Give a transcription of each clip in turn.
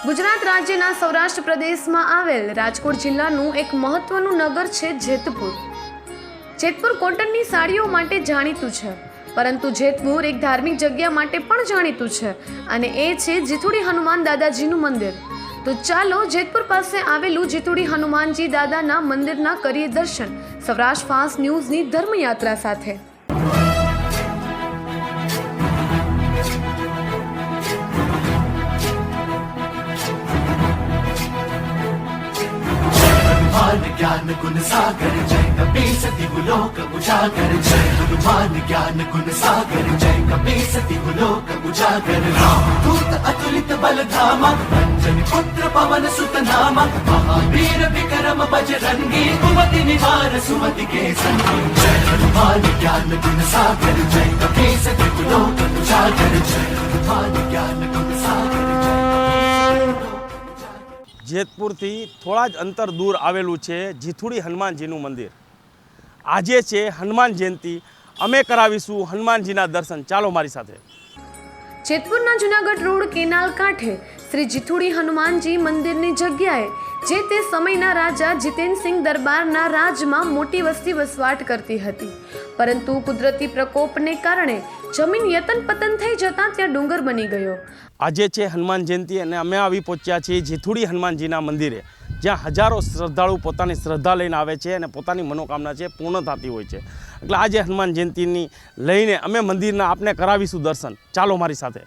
ગુજરાત રાજ્યના સૌરાષ્ટ્ર પ્રદેશમાં આવેલ રાજકોટ જિલ્લાનું એક મહત્વનું નગર છે જેતપુર. જેતપુર કોટનની સાડીઓ માટે જાણીતું છે, પરંતુ જેતપુર એક ધાર્મિક જગ્યા માટે પણ જાણીતું છે અને એ છે જીથુડી હનુમાન દાદાજીનું મંદિર. તો ચાલો જેતપુર પાસે આવેલું જીથુડી હનુમાનજી દાદાના મંદિરના કરીએ દર્શન. સૌરાષ્ટ્ર ફાસ્ટ ન્યૂઝની ધર્મયાત્રા સાથે. हनुमान ज्ञान गुण सागर जय कपीस तिहु लोक उजागर जय हनुमान ज्ञान गुण सागर जय कपीस तिहु लोक उजागर राम दूत अतुलित बल धामा अंजनी पुत्र पवन सुत नामा महावीर विक्रम बजरंगी कुमति निवार सुमति के संगी जय हनुमान ज्ञान गुण सागर जय कपीस तिहु लोक उजागर जय हनुमान ज्ञान गुण सागर જેતપુરથી થોડા જ અંતર દૂર આવેલું છે જીથુડી હનુમાનજીનું મંદિર. આજે છે હનુમાન જયંતિ. અમે કરાવીશું હનુમાનજીના દર્શન. ચાલો મારી સાથે. જેતપુરના જુનાગઢ રોડ કેનાલ કાંઠે શ્રી જીથુડી હનુમાનજી મંદિરની જગ્યાએ જે તે સમયના રાજા જીતેનસિંહ દરબારના રાજમાં મોટી વસ્તી વસવાટ કરતી હતી. પરંતુ કુદરતી પ્રકોપને કારણે જમીન યતન પતન થઈ જતાં ત્યાં ડુંગર બની ગયો. આજે છે હનુમાન જયંતિ અને અમે આવી પહોંચ્યા છીએ જીથુડી હનુમાનજીના મંદિરે, જ્યાં હજારો શ્રદ્ધાળુ પોતાની શ્રદ્ધા લઈને આવે છે અને પોતાની મનોકામના છે પૂર્ણ થતી હોય છે. એટલે આજે હનુમાન જયંતિની લઈને અમે મંદિરના આપને કરાવીશું દર્શન. ચાલો મારી સાથે.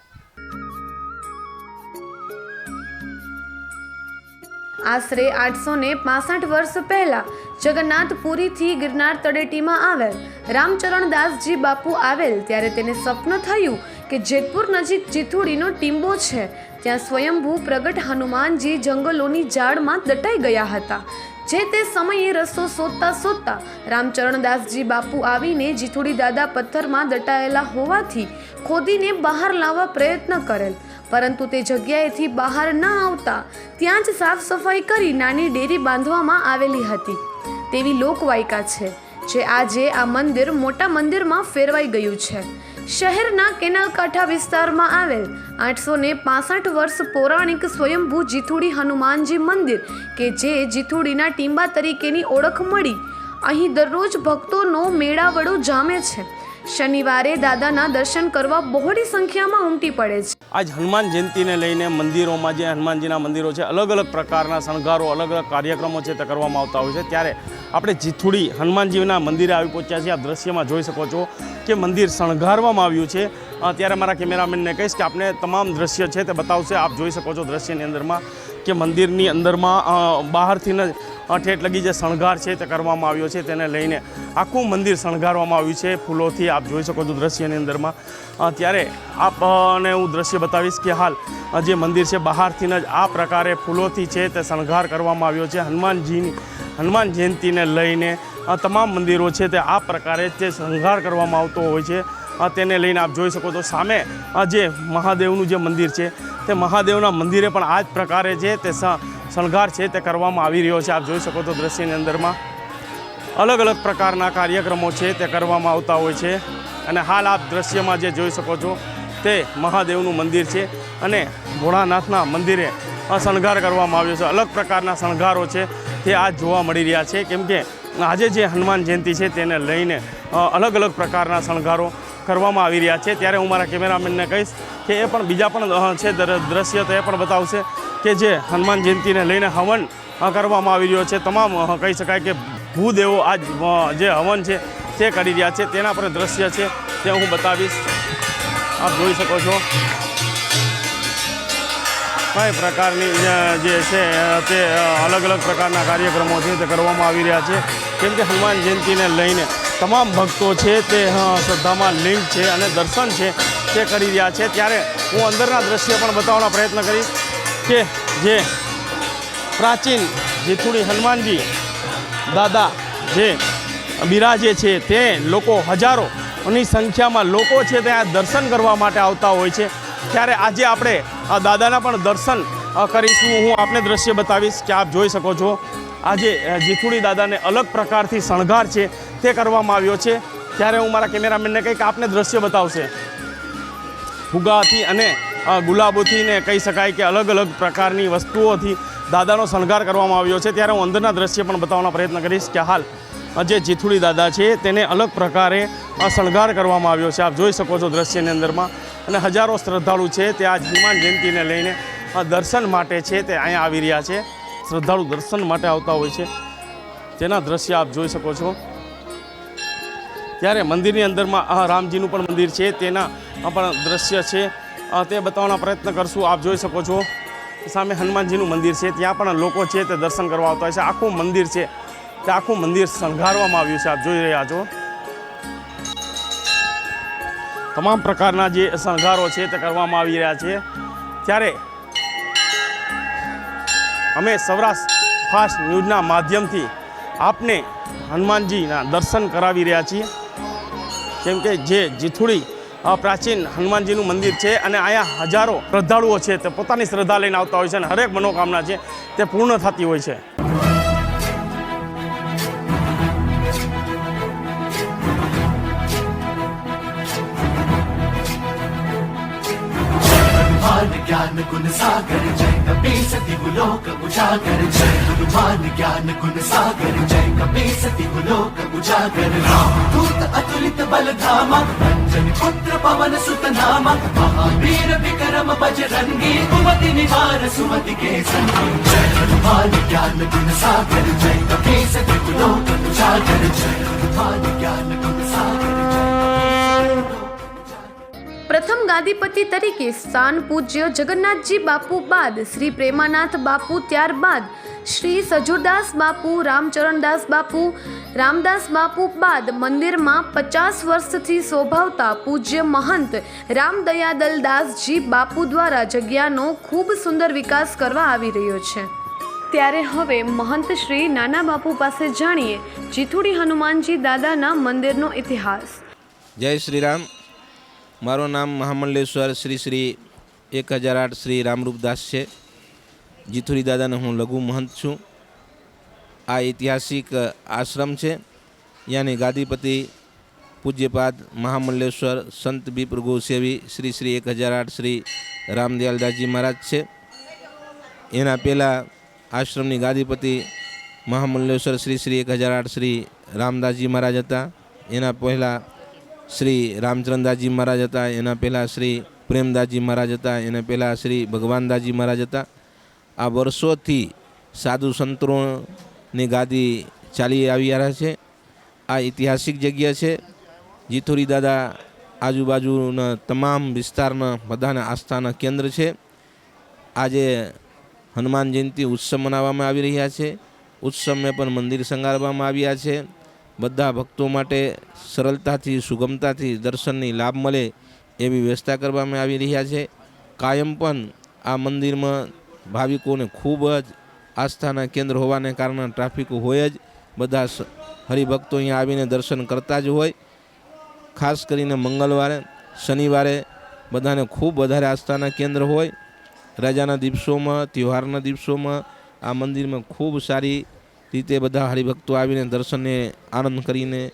આશરે આઠસો ને પાસઠ વર્ષ પહેલા જગન્નાથપુરીથી ગિરનાર તળેટીમાં આવેલ રામચરણદાસજી બાપુ આવેલ ત્યારે તેને સ્વપ્ન થયું કે જેતપુર નજીક જીથુડીનો ટીંબો છે. ત્યાં સ્વયંભૂ પ્રગટ હનુમાનજી જંગલોની જાળમાં દટાઈ ગયા હતા. જે તે સમયે રસ્તો શોધતા શોધતા રામચરણદાસજી બાપુ આવીને જીથુડી દાદા પથ્થરમાં દટાયેલા હોવાથી ખોદીને બહાર લાવવા પ્રયત્ન કરેલ. પરંતુ તે જગ્યાએથી બહાર ન આવતા ત્યાં જ સાફ સફાઈ કરી નાની ડેરી બાંધવામાં આવેલી હતી. તેવી લોકવાયકા છે, જે આજે આ મંદિર મોટા મંદિરમાં ફેરવાઈ ગયું છે. શહેરના કેનાલ કાંઠા વિસ્તારમાં આવેલ આઠસો ને પાસઠ વર્ષ પૌરાણિક સ્વયંભૂ જીથુડી હનુમાનજી મંદિર, કે જે જીથુડીના ટીંબા તરીકેની ઓળખ મળી. અહીં દરરોજ ભક્તોનો મેળાવડો જામે છે. શનિવારે દાદાના દર્શન કરવા બહોળી સંખ્યામાં ઉમટી પડે છે. આજ હનુમાન જયંતિને લઈને મંદિરોમાં જે હનુમાનજીના મંદિરો છે અલગ અલગ પ્રકારના શણગારો અલગ અલગ કાર્યક્રમો છે તે કરવામાં આવતા હોય છે. ત્યારે આપણે જીથુડી હનુમાનજીના મંદિરે આવી પહોંચ્યા છીએ. આ દ્રશ્યમાં જોઈ શકો છો કે મંદિર શણગારવામાં આવ્યું છે. ત્યારે મારા કેમેરામેનને કહીશ કે આપણે તમામ દ્રશ્ય છે તે બતાવશે. આપ જોઈ શકો છો દ્રશ્યની અંદરમાં કે મંદિરની અંદરમાં બહારથી અ, ઠેઠ લગી જે શણગાર છે તે કરવામાં આવ્યો છે તેને લઈને આખું મંદિર શણગારવામાં આવ્યું છે. ફૂલોથી આપ જોઈ શકો છો દ્રશ્યની અંદરમાં. ત્યારે આપને હું દ્રશ્ય બતાવીશ કે હાલ જે મંદિર છે બહારથી જ આ પ્રકારે ફૂલોથી છે તે શણગાર કરવામાં આવ્યો છે. હનુમાનજીની, હનુમાન જયંતિને લઈને તમામ મંદિરો છે તે આ પ્રકારે જે શણગાર કરવામાં આવતો હોય છે. તેને લઈને આપ જોઈ શકો છો સામે જે મહાદેવનું જે મંદિર છે તે મહાદેવના મંદિરે પણ આ જ પ્રકારે છે તે શણગાર છે તે કરવામાં આવી રહ્યો છે. આપ જોઈ શકો છો દ્રશ્યની અંદરમાં અલગ અલગ પ્રકારના કાર્યક્રમો છે તે કરવામાં આવતા હોય છે. અને હાલ આપ દ્રશ્યમાં જે જોઈ શકો છો તે મહાદેવનું મંદિર છે અને ભોળાનાથના મંદિરે શણગાર કરવામાં આવ્યો છે. અલગ પ્રકારના શણગારો છે તે આજ જોવા મળી રહ્યા છે. કેમ કે આજે જે હનુમાન જયંતિ છે તેને લઈને અલગ અલગ પ્રકારના શણગારો કરવામાં આવી રહ્યા છે. ત્યારે હું મારા કેમેરામેનને કહીશ કે એ પણ બીજા પણ છે દર- દ્રશ્ય તો એ પણ બતાવશે કે જે હનુમાન જયંતિને લઈને હવન કરવામાં આવી રહ્યો છે. તમામ કહી શકાય કે ભૂદેવો આજ જે હવન છે તે કરી રહ્યા છે. તેના પર દ્રશ્ય છે તે હું બતાવીશ. આપ જોઈ શકો છો. કઈ પ્રકારની જે છે તે અલગ અલગ પ્રકારના કાર્યક્રમો છે તે કરવામાં આવી રહ્યા છે. કેમ કે હનુમાન જયંતિને લઈને તમામ ભક્તો છે તે શ્રદ્ધામાં લિંક છે અને દર્શન છે તે કરી રહ્યા છે. ત્યારે હું અંદરના દ્રશ્ય પણ બતાવવાનો પ્રયત્ન કરીશ કે જે પ્રાચીન જેથુડી હનુમાનજી દાદા જે બિરાજે છે તે લોકો હજારોની સંખ્યામાં લોકો છે ત્યાં દર્શન કરવા માટે આવતા હોય છે. ત્યારે આજે આપણે દાદાના પણ દર્શન કરીશું. હું આપને દ્રશ્ય બતાવીશ કે આપ જોઈ શકો છો. આજે જીથુડી દાદાને અલગ પ્રકારથી શણગાર છે. તે કરવામાં આવ્યો છે. ત્યારે હું મારા કેમેરામેનને કંઈક આપને દ્રશ્ય બતાવશે. ફુગાથી અને ગુલાબોથી ને કહી શકાય કે અલગ અલગ પ્રકારની વસ્તુઓથી દાદાનો શણગાર કરવામાં આવ્યો છે. ત્યારે હું અંદરના દ્રશ્ય પણ બતાવવાનો પ્રયત્ન કરીશ કે હાલ જે જીથુડી દાદા છે તેને અલગ પ્રકારે શણગાર કરવામાં આવ્યો છે. આપ જોઈ શકો છો દ્રશ્યની અંદરમાં. અને હજારો શ્રદ્ધાળુ છે તે આજ હનુમાન જયંતિને લઈને દર્શન માટે છે તે અહીંયા આવી રહ્યા છે. શ્રદ્ધાળુ દર્શન માટે આવતા હોય છે. તેના દ્રશ્ય આપ જોઈ શકો છો. ત્યારે મંદિરની અંદરમાં, આ રામજીનું પણ મંદિર છે, તેના પણ દ્રશ્ય છે. તે બતાવવાનો પ્રયત્ન કરશું, આપ જોઈ શકો છો. સામે હનુમાનજીનું મંદિર છે, ત્યાં પણ લોકો છે તે દર્શન કરવા આવતા હોય છે. આખું મંદિર છે, તે આખું મંદિર શણગારવામાં આવ્યું છે, આપ જોઈ રહ્યા છો. તમામ પ્રકારના જે શણગારો છે તે કરવામાં આવી રહ્યા છે. ત્યારે અમે સૌરાષ્ટ્ર ફાસ્ટ ન્યૂઝના માધ્યમથી આપને હનુમાનજીના દર્શન કરાવી રહ્યા છીએ. કેમ કે જે જીથુડી પ્રાચીન હનુમાનજીનું મંદિર છે અને અહીંયા હજારો શ્રદ્ધાળુઓ છે તે પોતાની શ્રદ્ધા લઈને આવતા હોય છે અને હરેક મનોકામના છે તે પૂર્ણ થતી હોય છે. ज्ञान गुण सागर जय कपी सति लोक उजागर जय हनुमान ज्ञान गुण सागर जय कपी सति लोक उजागर राम दूत अतुलित बल धामा अंजन पुत्र पवन सुत नामा महावीर विक्रम बजरंगी कुमति निवार सुमति के संगी जय हनुमान ज्ञान गुण सागर जय कपी सति लोक उजागर जय हनुमान ज्ञान ગાદીપતિ તરીકે સ્થાન પૂજ્ય જગન્નાથજી બાપુ બાદ શ્રી પ્રેમાનાથ બાપુ ત્યારબાદ શ્રી સજુરદાસ બાપુ, રામચરણદાસ બાપુ, રામદાસ બાપુ બાદ મંદિરમાં પચાસ વર્ષથી શોભાવતા પૂજ્ય મહંત રામદયાદલદાસજી બાપુ દ્વારા જગ્યાનો ખૂબ સુંદર વિકાસ કરવા આવી રહ્યો છે. ત્યારે હવે મહંત શ્રી નાના બાપુ પાસે જાણીએ જીથુડી હનુમાનજી દાદાના મંદિરનો ઇતિહાસ. જય શ્રી રામ. મારું નામ મહામંડલેશ્વર શ્રી શ્રી એક હજાર આઠ શ્રી રામરૂપદાસ છે. જીથુરી દાદાને હું લઘુ મહંત છું. આ ઐતિહાસિક આશ્રમ છે. યાની ગાદીપતિ પૂજ્યપાદ મહામંડલેશ્વર સંત બિપ્ર ગોસેવી શ્રી શ્રી એક હજાર આઠ શ્રી રામદયાલદાસજી મહારાજ છે. એના પહેલાં આશ્રમની ગાદીપતિ મહામંડલેશ્વર શ્રી શ્રી એક હજાર આઠ શ્રી રામદાસજી મહારાજ હતા. એના પહેલાં શ્રી રામચરણદાસજી મહારાજ હતા, એના પહેલાં શ્રી પ્રેમદાસજી મહારાજ હતા, એના પહેલાં શ્રી ભગવાનદાસજી મહારાજ હતા. આ વર્ષોથી સાધુ સંતોની ગાદી ચાલી આવી રહ્યા છે. આ ઐતિહાસિક જગ્યા છે. જીથુરી દાદા આજુબાજુના તમામ વિસ્તારના બધાના આસ્થાના કેન્દ્ર છે. આજે હનુમાન જયંતિ ઉત્સવ મનાવવામાં આવી રહ્યા છે. ઉત્સવને પણ મંદિર શણગારવામાં આવ્યા છે. બધા ભક્તો માટે સરળતાથી, સુગમતાથી દર્શનની લાભ મળે એવી વ્યવસ્થા કરવામાં આવી રહ્યા છે. કાયમ પણ આ મંદિરમાં ભાવિકોને ખૂબ જ આસ્થાના કેન્દ્ર હોવાને કારણે ટ્રાફિક હોય જ. બધા હરિભક્તો અહીંયા આવીને દર્શન કરતા જ હોય. ખાસ કરીને મંગળવારે, શનિવારે બધાને ખૂબ વધારે આસ્થાના કેન્દ્ર હોય. રજાના દિવસોમાં તહેવારના દિવસોમાં આ મંદિરમાં ખૂબ સારી રીતે બધા હરિભક્તો આવીને દર્શનને આનંદ કરીને,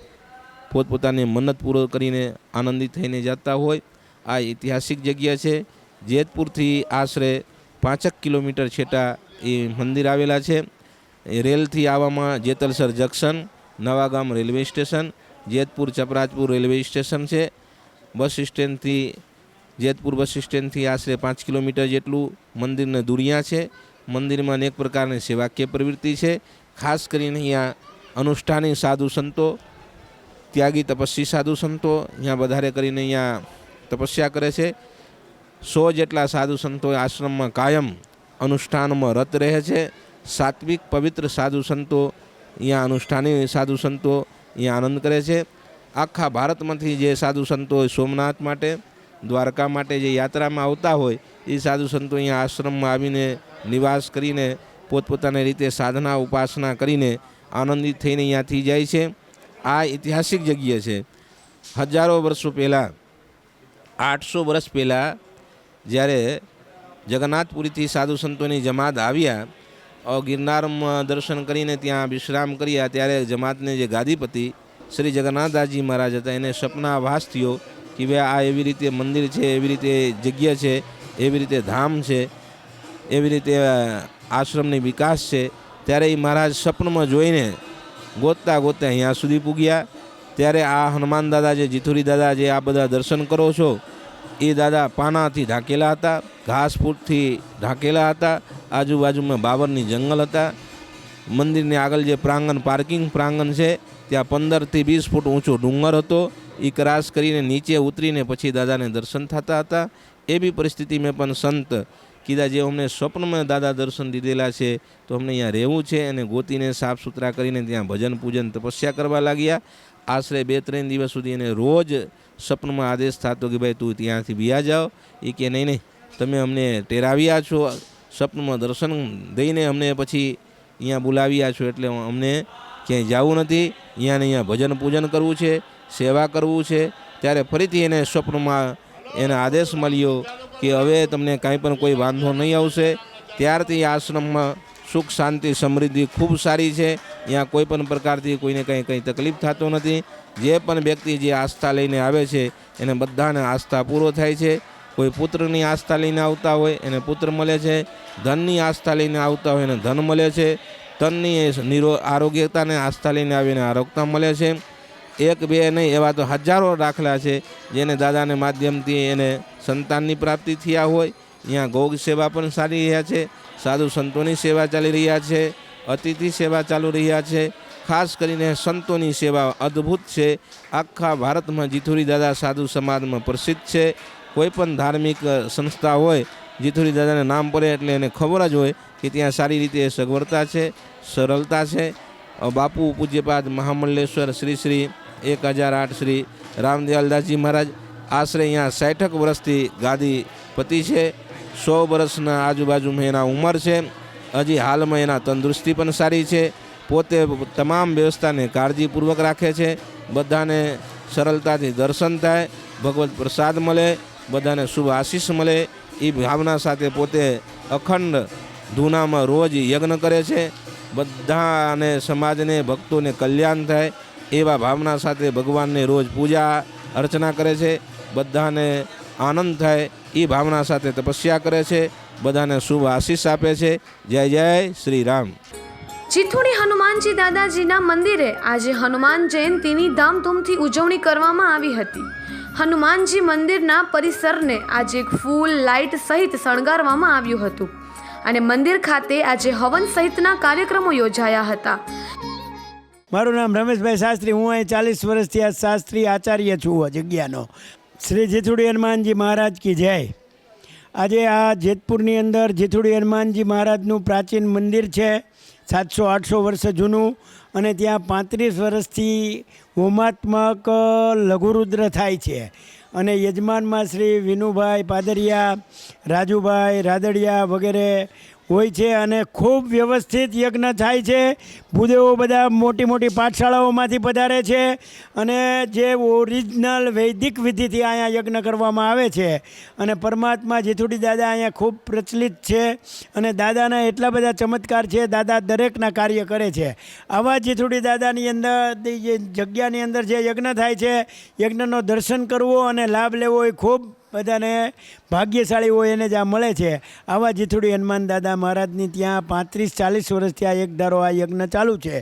પોતપોતાની મન્નત પૂરો કરીને આનંદિત થઈને જતા હોય. આ ઐતિહાસિક જગ્યા છે. જેતપુરથી આશરે પાંચેક કિલોમીટર છેટા એ મંદિર આવેલા છે. રેલથી આવવામાં Jetalsar junction, Navagam railway station, Jetpur Chaprajpur railway station છે. બસ સ્ટેન્ડથી, જેતપુર બસ સ્ટેન્ડથી આશરે પાંચ કિલોમીટર જેટલું મંદિરને દુરિયા છે. મંદિરમાં અનેક પ્રકારની સેવાકીય પ્રવૃત્તિ છે. ખાસ કરીને અહીંયા અનુષ્ઠાની સાધુ સંતો, ત્યાગી તપસ્વી સાધુ સંતો અહીંયા વધારે કરીને અહીંયા તપસ્યા કરે છે. સો જેટલા સાધુ સંતો આશ્રમમાં કાયમ અનુષ્ઠાનમાં રત રહે છે. સાત્વિક પવિત્ર સાધુ સંતો અહીંયા અનુષ્ઠાની સાધુ સંતો અહીંયા આનંદ કરે છે. આખા ભારતમાંથી જે સાધુ સંતો સોમનાથ માટે, દ્વારકા માટે જે યાત્રામાં આવતા હોય, એ સાધુ સંતો અહીંયા આશ્રમમાં આવીને નિવાસ કરીને પોતપોતાની રીતે સાધના, ઉપાસના કરીને આનંદિત થઈને અહીંયાથી જાય છે. આ ઐતિહાસિક જગ્યા છે. હજારો વર્ષો પહેલાં, આઠસો વર્ષ પહેલાં જ્યારે જગન્નાથપુરીથી સાધુ સંતોની જમાત આવ્યા ગિરનારમાં દર્શન કરીને ત્યાં વિશ્રામ કર્યા, ત્યારે જમાતને જે ગાદીપતિ શ્રી જગન્નાથદાસજી મહારાજ હતા, એને સપના આભાસ થયો કે ભાઈ આ એવી રીતે મંદિર છે, એવી રીતે જગ્યા છે, એવી રીતે ધામ છે, એવી રીતે આશ્રમની વિકાસ છે, ત્યારે એ મહારાજ સપનમાં જોઈને ગોતતા ગોતતા અહીંયા સુધી પૂગ્યા. ત્યારે આ હનુમાન દાદા જે, જીથુરી દાદા જે આ બધા દર્શન કરો છો, એ દાદા પાનાથી ઢાંકેલા હતા, ઘાસ ફૂટથી ઢાંકેલા હતા, આજુબાજુમાં બાવરની જંગલ હતા. મંદિરની આગળ જે પ્રાંગણ, પાર્કિંગ પ્રાંગણ છે, ત્યાં પંદરથી વીસ ફૂટ ઊંચો ડુંગર હતો. એ ક્રાસ કરીને નીચે ઉતરીને પછી દાદાને દર્શન થતા હતા. એવી પરિસ્થિતિમાં પણ સંત કીધા જે અમને સ્વપ્નમાં દાદા દર્શન દીધેલા છે, તો અમને અહીંયા રહેવું છે અને ગોતીને સાફ સુથરા કરીને ત્યાં ભજન પૂજન તપસ્યા કરવા લાગ્યા. આશરે બે ત્રણ દિવસ સુધી એને રોજ સપનમાં આદેશ થતો કે ભાઈ તું ત્યાંથી બિયા જાઓ. એ કે નહીં નહીં, તમે અમને ટેરાવ્યા છો સપનમાં દર્શન દઈને અમને પછી અહીંયા બોલાવ્યા છો એટલે અમને ક્યાંય જવું નથી. અહીંયા ને અહીંયા ભજન પૂજન કરવું છે, સેવા કરવું છે. ત્યારે ફરીથી એને સ્વપ્નમાં એને આદેશ મળ્યો. કે હવે તમને કાંઈ પણ કોઈ વાંધો નહીં આવશે, ત્યારથી આશ્રમમાં સુખ, શાંતિ, સમૃદ્ધિ ખૂબ સારી છે. અહીંયા કોઈ પણ પ્રકારથી કોઈને કંઈ કંઈ તકલીફ થતો નથી. જે પણ વ્યક્તિ જે આસ્થા લઈને આવે છે, એને બધાને આસ્થા પૂરો થાય છે. કોઈ પુત્રની આસ્થા લઈને આવતા હોય, એને પુત્ર મળે છે. ધનની આસ્થા લઈને આવતા હોય, એને ધન મળે છે. તનની નિરો, આરોગ્યતાને આસ્થા લઈને આવીને આરોગ્યતા મળે છે. એક, બે નહીં, એવા તો હજારો દાખલા છે જેને દાદાને માધ્યમથી એને સંતાનની પ્રાપ્તિ થયા હોય. અહીંયા ગૌ સેવા પણ સારી રહ્યા છે, સાધુ સંતોની સેવા ચાલી રહ્યા છે, અતિથિ સેવા ચાલુ રહ્યા છે. ખાસ કરીને સંતોની સેવા અદ્ભુત છે. આખા ભારતમાં જીથુરી દાદા સાધુ સમાજમાં પ્રસિદ્ધ છે. કોઈ પણ ધાર્મિક સંસ્થા હોય, જીથુરી દાદાને નામ પડે એટલે એને ખબર જ હોય કે ત્યાં સારી રીતે સગવડતા છે, સરળતા છે. બાપુ પૂજ્યપાદ મહામંડલેશ્વર શ્રી શ્રી એક હજાર આઠ શ્રી રામદયાલદાસજી મહારાજ આશરે અહીંયા સાઠક વર્ષથી ગાદી પતિ છે. સો વર્ષના આજુબાજુમાં એના ઉંમર છે. હજી હાલમાં એના તંદુરસ્તી પણ સારી છે. પોતે તમામ વ્યવસ્થાને કાળજીપૂર્વક રાખે છે. બધાને સરળતાથી દર્શન થાય, ભગવત પ્રસાદ મળે, બધાને શુભ આશીષ મળે. એ ભાવના સાથે પોતે અખંડ ધૂનામાં રોજ યજ્ઞ કરે છે. બધાને સમાજને, ભક્તોને કલ્યાણ થાય. એવા ભાવના સાથે ભગવાનને રોજ પૂજા, અર્ચના કરે છે. બધાને આનંદ થાય એ ભાવના સાથે તપસ્યા કરે છે. બધાને શુભ આશીષ આપે છે. જય જય શ્રી રામ. ચિથોડી હનુમાનજી દાદાજીના મંદિરે આજે હનુમાન જયંતીની ધામધૂમથી ઉજવણી કરવામાં આવી હતી. હનુમાનજી મંદિરના પરિસરને આજે ફૂલ લાઇટ સહિત શણગારવામાં આવ્યું હતું. અને મંદિર ખાતે આજે હવન સહિતના કાર્યક્રમો યોજાયા હતા. મારું નામ રમેશભાઈ શાસ્ત્રી, હું અહીં ચાલીસ વર્ષથી આ શાસ્ત્રી આચાર્ય છું આ જગ્યાનો. શ્રી જેથુડી હનુમાનજી મહારાજ કી જય. આજે આ જેતપુરની અંદર જેથુડી હનુમાનજી મહારાજનું પ્રાચીન મંદિર છે, સાતસો આઠસો વર્ષ જૂનું, અને ત્યાં પાંત્રીસ વર્ષથી હોમાત્મક લઘુરુદ્ર થાય છે. અને યજમાનમાં શ્રી વિનુભાઈ પાદરિયા, રાજુભાઈ રાદડિયા વગેરે હોય છે અને ખૂબ વ્યવસ્થિત યજ્ઞ થાય છે. ભૂદેવો બધા મોટી મોટી પાઠશાળાઓમાંથી પધારે છે અને જે ઓરિજિનલ વૈદિક વિધિથી અહીંયા યજ્ઞ કરવામાં આવે છે. અને પરમાત્મા જેઠુડી દાદા અહીંયા ખૂબ પ્રચલિત છે અને દાદાના એટલા બધા ચમત્કાર છે, દાદા દરેકના કાર્ય કરે છે. આવા જેઠુડી દાદાની અંદર જગ્યાની અંદર જે યજ્ઞ થાય છે, યજ્ઞનો દર્શન કરવો અને લાભ લેવો એ ખૂબ બધાને ભાગ્યશાળી હોય એને જ આ મળે છે. આવા જીથુડી હનુમાન દાદા મહારાજની ત્યાં પાંત્રીસ ચાલીસ વર્ષથી આ એક ધારો આ યજ્ઞ ચાલુ છે.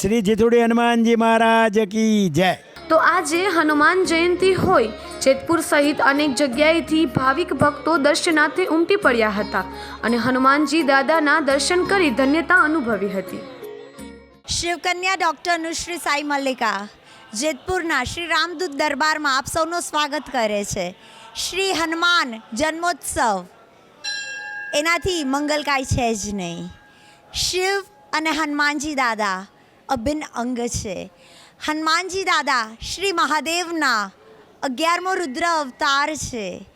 શ્રી જીથુડી હનુમાનજી મહારાજ કી જય. તો આજે હનુમાન જયંતી હોય જેતપુર સહિત અનેક જગ્યાએથી ભાવિક ભક્તો દર્શનાર્થે ઉમટી પડ્યા હતા અને હનુમાનજી દાદાના દર્શન કરી ધન્યતા અનુભવી હતી. શિવકન્યા ડૉક્ટર અનુશ્રી સાઈ મલ્લિકા જેતપુરના શ્રી રામદૂત દરબારમાં આપ સૌનું સ્વાગત કરે છે. શ્રી હનુમાન જન્મોત્સવ. એનાથી મંગલ કાંઈ છે જ નહીં. શિવ અને હનુમાનજી દાદા અભિન્ન અંગ છે. હનુમાનજી દાદા શ્રી મહાદેવના અગિયારમો રુદ્ર અવતાર છે.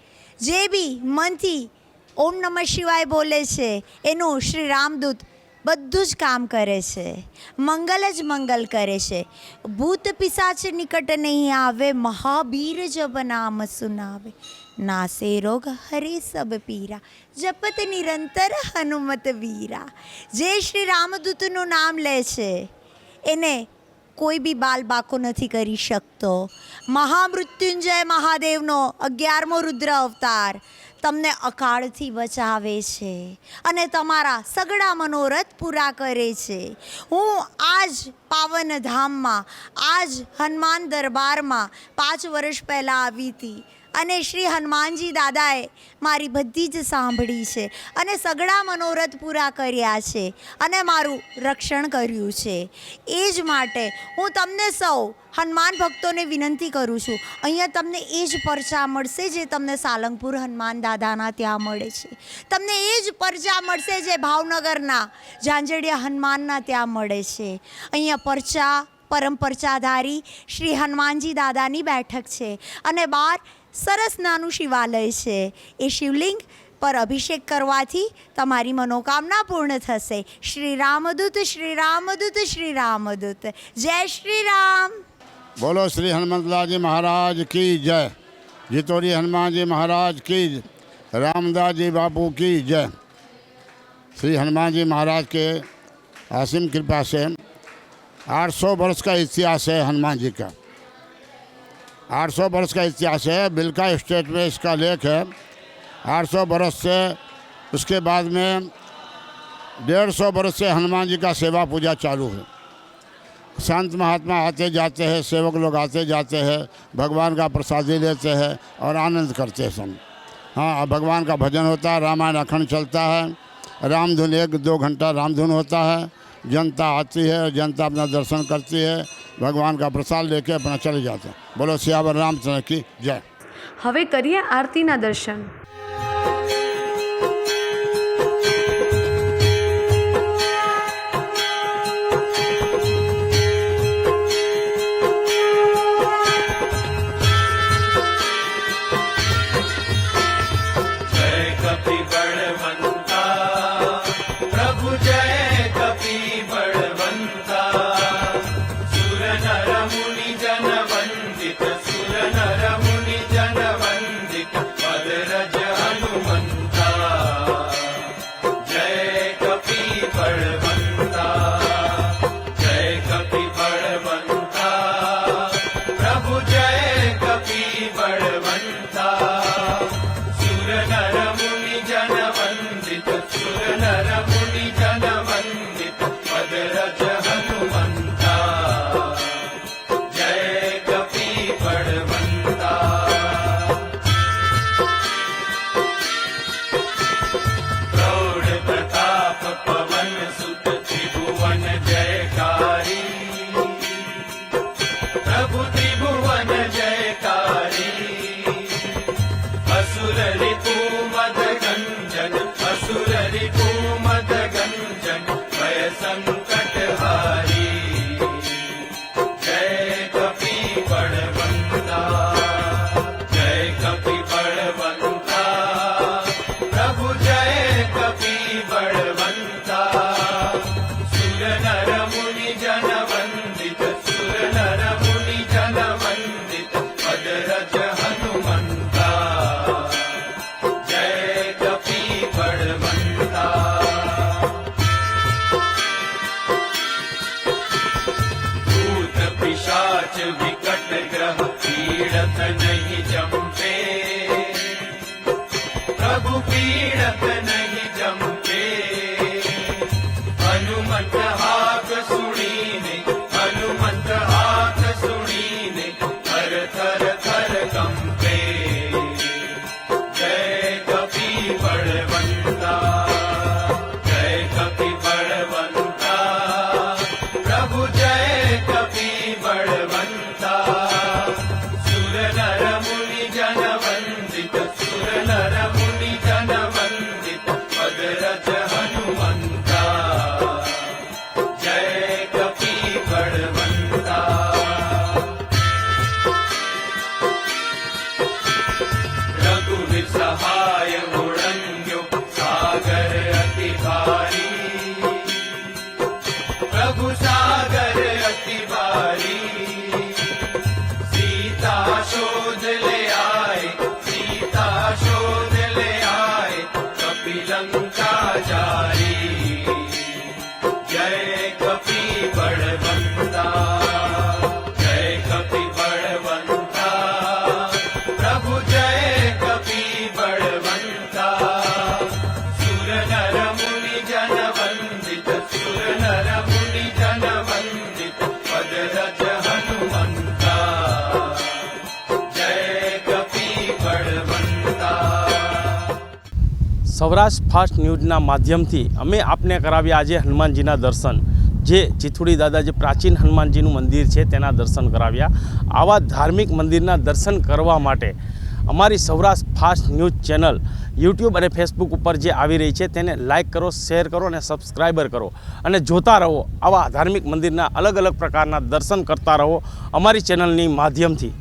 જે બી મનથી ઓમ નમઃ શિવાય બોલે છે, એનું શ્રી રામદૂત બધું જ કામ કરે છે. મંગલ જ મંગલ કરે છે. ભૂત પિશાચ નિકટ નહીં આવે, મહાબીર જબ નામ સુનાવે. નાસે રોગ હરે સબ પીરા, જપત નિરંતર હનુમત વીરા. જે શ્રી રામદૂતનું નામ લે છે, એને કોઈ બી બાલ બાકો નથી કરી શકતો. મહામૃત્યુંજય મહાદેવનો અગિયારમો રુદ્ર અવતાર તમને અકાળથી બચાવે છે અને તમારા સગડા મનોરથ પૂરા કરે છે. હું આજ પાવન ધામમાં આજ હનુમાન દરબારમાં પાંચ વર્ષ પહેલાં આવી હતી. અને શ્રી હનુમાનજી દાદાએ મારી બધી જ સાંભળી છે અને સગડા મનોરથ પૂરા કર્યા છે અને મારું રક્ષણ કર્યું છે. એ જ માટે હું તમને સૌ હનુમાન ભક્તોને વિનંતી કરું છું. અહીંયા તમને એ જ પરચા મળશે જે તમને સાલંગપુર હનુમાન દાદાના ત્યાં મળે છે. તમને એ જ પરચા મળશે જે ભાવનગરના ઝાંઝડિયા હનુમાનના ત્યાં મળે છે. અહીંયા પરચા, પરમ પરચાધારી શ્રી હનુમાનજી દાદાની બેઠક છે. અને બાર સરસ નાનું શિવાલય છે એ શિવલિંગ પર અભિષેક કરવાથી તમારી મનોકામના પૂર્ણ થશે શ્રી રામદૂત શ્રી રામદૂત શ્રી રામદૂત જય શ્રી રામ बोलो श्री हनुमतलाल जी महाराज की जय जितौरी हनुमान जी महाराज की रामदास जी बापू की जय श्री हनुमान जी महाराज के आसिम कृपा से 800 वर्ष का इतिहास है हनुमान जी का 800 वर्ष का इतिहास है, बिल्का स्टेट में इसका लेख है। 800 वर्ष से, उसके बाद में डेढ़ सौ वर्ष से हनुमान जी का सेवा पूजा चालू है। संत महात्मा आते जाते हैं, सेवक लोग आते जाते हैं, भगवान का प्रसादी लेते हैं और आनंद करते हैं सब। हाँ भगवान का भजन होता है, रामायण अखंड चलता है, रामधुन एक दो घंटा रामधुन होता है जनता आती है, जनता अपना दर्शन करती है, भगवान का प्रसाद लेके अपना चले जाते हैं। बोलो सियावर रामचंद्र की जय। हमें करिए आरती ना दर्शन C'est un peu pire. Saurashtra fast ન્યૂઝના માધ્યમથી અમે આપને કરાવ્યા આજે હનુમાનજીના દર્શન. જે ચિથુડી દાદા, જે પ્રાચીન હનુમાનજીનું મંદિર છે, તેના દર્શન કરાવ્યા. આવા ધાર્મિક મંદિરના દર્શન કરવા માટે અમારી Saurashtra fast news channel YouTube અને ફેસબુક ઉપર જે આવી રહી છે, તેને લાઇક કરો, શેર કરો અને સબસ્ક્રાઈબર કરો. અને જોતા રહો આવા ધાર્મિક મંદિરના અલગ અલગ પ્રકારના દર્શન કરતા રહો અમારી ચેનલની માધ્યમથી.